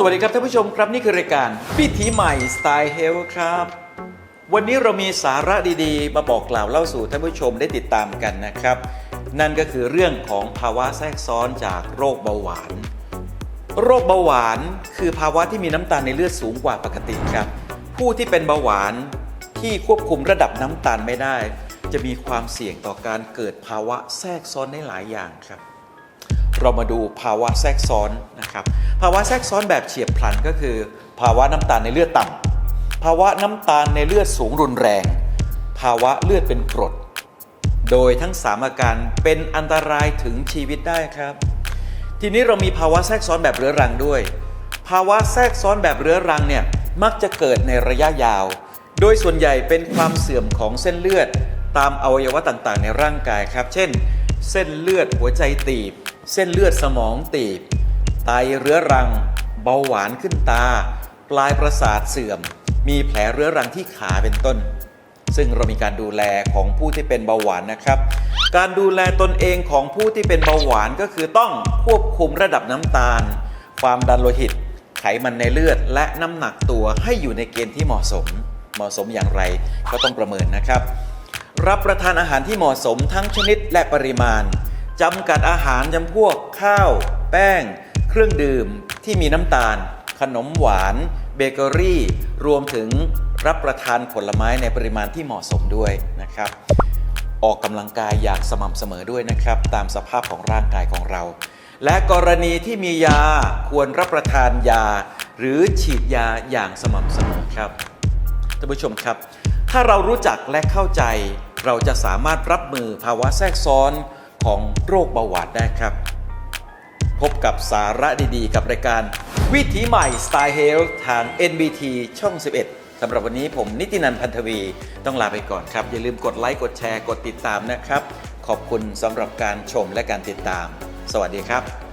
สวัสดีครับท่านผู้ชมครับนี่คือรายการวิถีใหม่สไตล์เฮลครับ วันนี้เรามีสาระดีๆ มาบอกกล่าวเล่าสู่ท่านผู้ชมได้ติดตามกันนะครับ นั่นก็คือเรื่องของภาวะแทรกซ้อนจากโรคเบาหวาน โรคเบาหวานคือภาวะที่มีน้ำตาลในเลือดสูงกว่าปกติครับ ผู้ที่เป็นเบาหวานที่ควบคุมระดับน้ำตาลไม่ได้ จะมีความเสี่ยงต่อการเกิดภาวะแทรกซ้อนได้หลายอย่างครับ เรามาดูภาวะแทรกซ้อน นะครับภาวะแทรกซ้อนแบบเฉียบพลันก็คือ ภาวะน้ำตาลในเลือดต่ำภาวะน้ำตาลในเลือดสูงรุนแรง ภาวะเลือดเป็นกรด โดยทั้งสามอาการเป็นอันตรายถึงชีวิตได้ครับ ทีนี้เรามีภาวะแทรกซ้อนแบบเรื้อรังด้วย ภาวะแทรกซ้อนแบบเรื้อรังเนี่ยมักจะเกิดในระยะยาว โดยส่วนใหญ่เป็นความเสื่อมของเส้นเลือดตามอวัยวะต่างๆ ในร่างกายครับ เช่น เส้นเลือดหัวใจตีบ เส้นเลือดสมองตีบ ไตเรื้อรัง เบาหวานขึ้นตา ปลายประสาทเสื่อม มีแผลเรื้อรังที่ขาเป็นต้น ซึ่งเรามีการดูแลของผู้ที่เป็นเบาหวานนะครับ การดูแลตนเองของผู้ที่เป็นเบาหวานก็คือต้องควบคุมระดับน้ำตาล ความดันโลหิต ไขมันในเลือด และน้ำหนักตัวให้อยู่ในเกณฑ์ที่เหมาะสม เหมาะสมอย่างไรก็ต้องประเมินนะครับ รับประทานอาหารที่เหมาะสมทั้งชนิดและปริมาณจำกัดอาหารจำพวกข้าว แป้ง เครื่องดื่มที่มีน้ำตาล ขนมหวาน เบเกอรี่ รวมถึงรับประทานผลไม้ในปริมาณที่เหมาะสมด้วยนะครับ ออกกำลังกายอย่างสม่ำเสมอด้วยนะครับ ตามสภาพของร่างกายของเรา และกรณีที่มียาควรรับประทานยา หรือฉีดยาอย่างสม่ำเสมอครับท่านผู้ชมครับ ถ้าเรารู้จักและเข้าใจ เราจะสามารถรับมือภาวะแทรกซ้อนของโรคเบาหวานได้ครับ พบกับสาระดีๆ กับรายการ วิถีใหม่สไตล์เฮลทาง NBT ช่อง 11สำหรับวันนี้ผมนิตินันพันธวีต้องลาไปก่อนครับ อย่าลืมกดไลค์กดแชร์กดติดตามนะครับ ขอบคุณสำหรับการชมและการติดตาม สวัสดีครับ